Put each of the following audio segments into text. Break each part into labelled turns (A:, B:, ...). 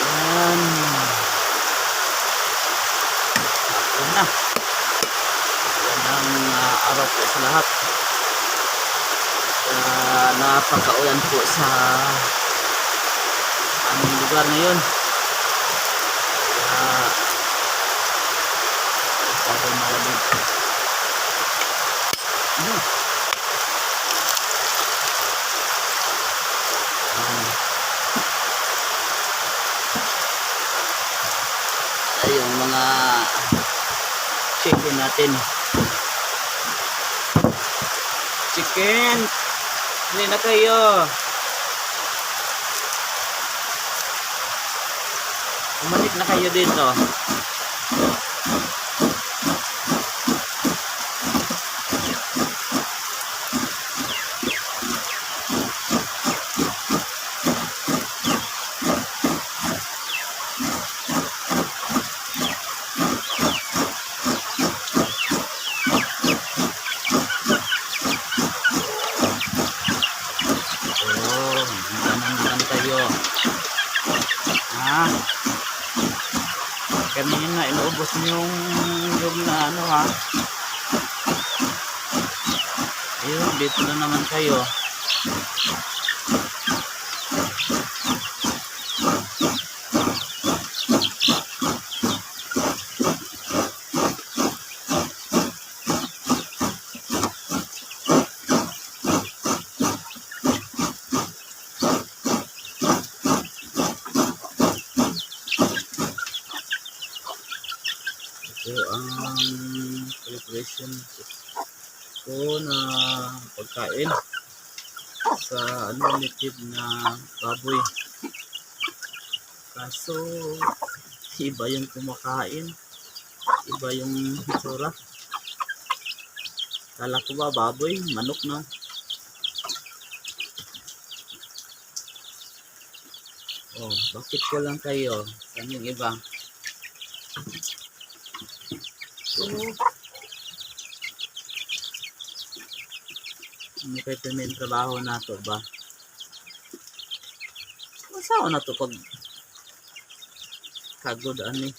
A: Yan. Hapon na. Magandang uh, araw po sa lahat. Uh, napakaulan po sa aming lugar ngayon. Kaya masyado malamig. Ano? Um, ay, yung mga chicken natin. Chicken! Hindi na kayo. Umalik na kayo dito. Oo, ganun kayo. Ha? Kanina, inuubos niyo yung yung na ano ha? Ayun, dito na naman kayo. Ito ang preparation ko na pagkain sa unlimited na baboy. Kaso, iba yung kumakain. Iba yung itsura. Kala ko ba baboy? Manok na. Oh, bakit ko lang kayo? Saan yung iba? So, ano kayo yung trabaho na to ba? Masawa na to pag kagod. Ano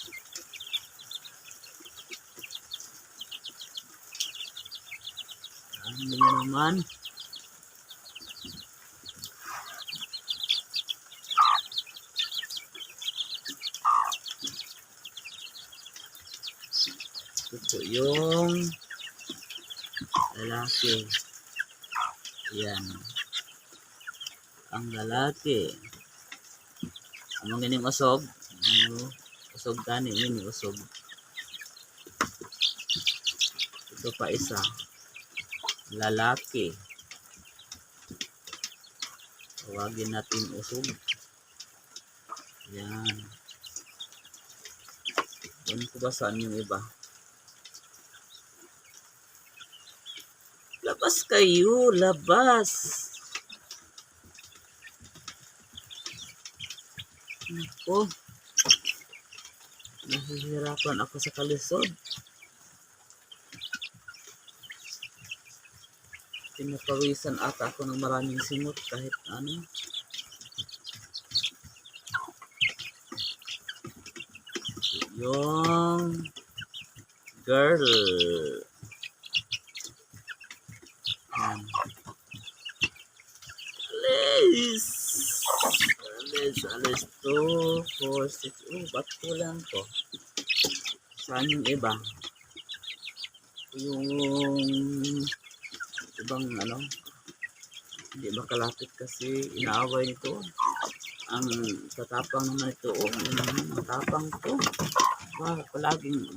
A: nyo naman? Ito yung lalaki. Yan. Ang lalaki. Mga ganing usog. Ano, usog gani ini usog. Ito pa isa. Lalaki. Tawagin natin usog. Yan. Doon ko ba saan yung iba? Labas kayo, labas. Ako. Nahihirapan ako sa kalisod. Pinapawisan ata ako ng maraming simot kahit ano. Yung girl. Yan. Alis! Alis, alis. 2, 4, 6. Oh, ba't kulang to? Saan yung iba? Yung ibang ano, hindi makalapit kasi inaaway nito. Ang tatapang naman ito, oh, ano matapang to. Wow, palaging,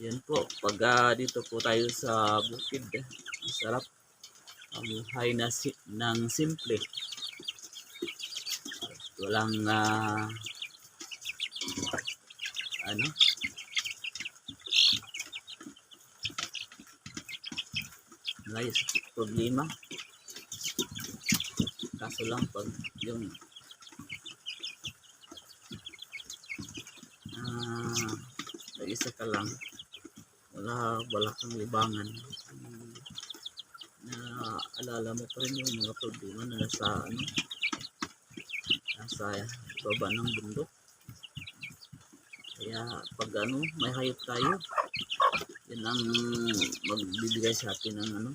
A: yan po, pag ah, dito po tayo sa bukid, masarap ang buhay na si ng simple. Walang ah, ano, layo sa problema. Kaso lang pag yung ah, isa ka lang wala wala kang libangan Mm, na alala mo pa rin yung mga problema na nasa ano sa baba ng bundok. Kaya pag ano, may hayop tayo, yan ang magbibigay sa atin ng ano,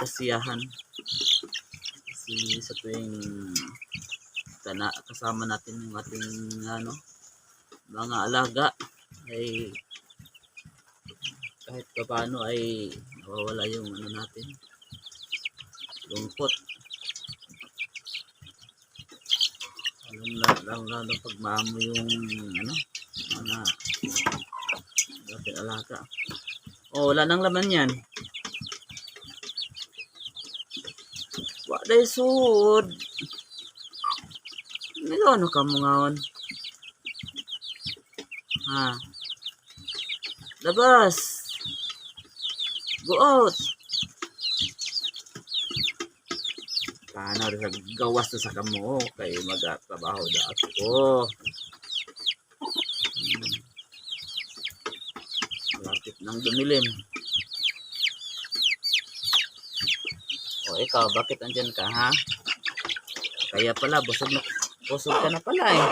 A: kasiyahan. Kasi sa tuwing kana, kasama natin yung ating ano, mga alaga ay kahit pa paano ay nawawala yung ano natin. Lungkot. Lalo na lalo, lalo pag maamo yung ano mga dapat alaga. Oh wala nang laman yan. Wala sud. Nilo ano ka mo ngaon? Ha? Labas go out paano rin sa gawas to sa kamo? Kay magtrabaho da ako. Hmm. malapit nang dumilim. O ikaw bakit andyan ka ha? Kaya pala busog na busog ka na pala eh.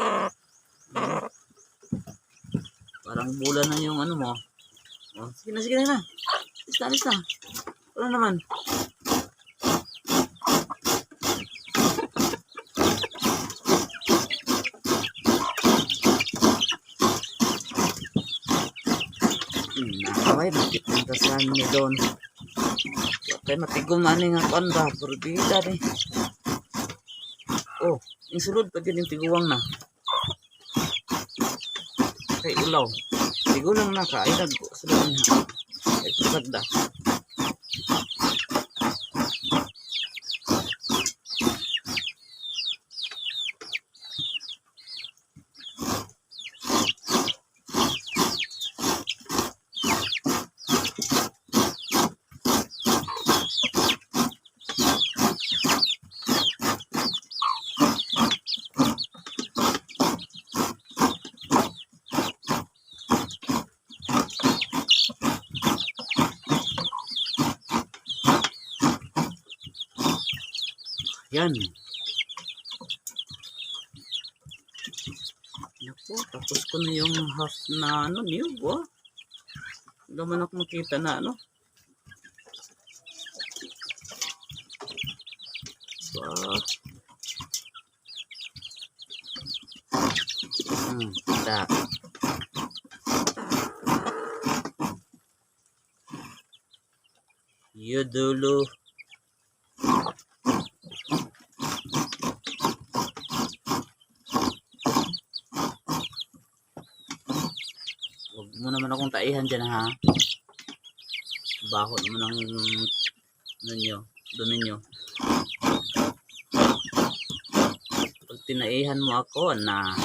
A: Hmm. parang bulan na yung ano mo. Oh, sige na sige na na alis na wala naman nakaway, bakit ang kasahan ni Don? Kaya matigom na ni nga panda, pero bida ni. Oh, yung sulod pa din yung tiguwang na. Kay ulaw. Tigulang na ka, ay nag sulod na. Ay Yan. Naku, tapos ko na yung half na ano, niyog, oh. Man ako makita na ano. Wow. Hmm, kita. Yudulu. Mo naman akong taihan dyan ha. Baho naman ang ano nyo, dumi nyo. Pag tinaihan mo ako na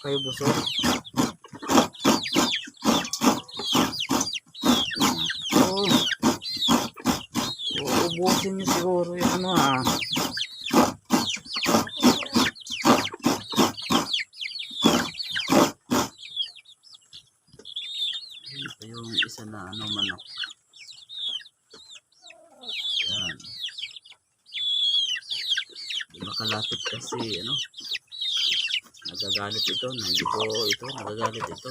A: kayo busog. Ayun pa yung isa na ano manok. Yan. Di makalapit kasi ano. Nagagalit ito. Nandito ito. Nagagalit ito.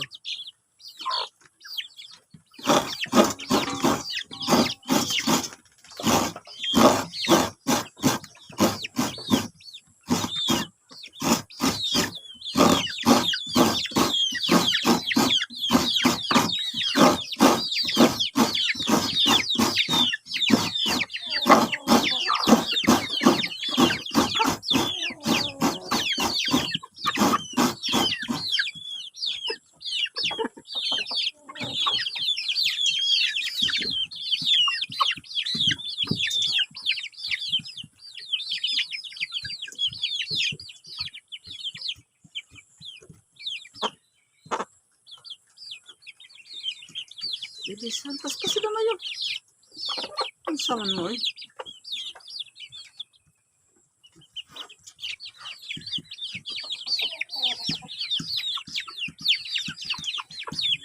A: Bilisan. Tapos pa sila ngayon. Ang saman mo eh.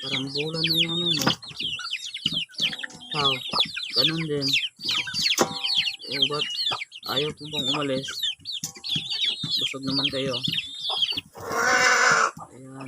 A: Parang bola na yung ano mo. Ikaw, ganun din. O ba't ayaw po bang umalis? Busog naman kayo. Ayan.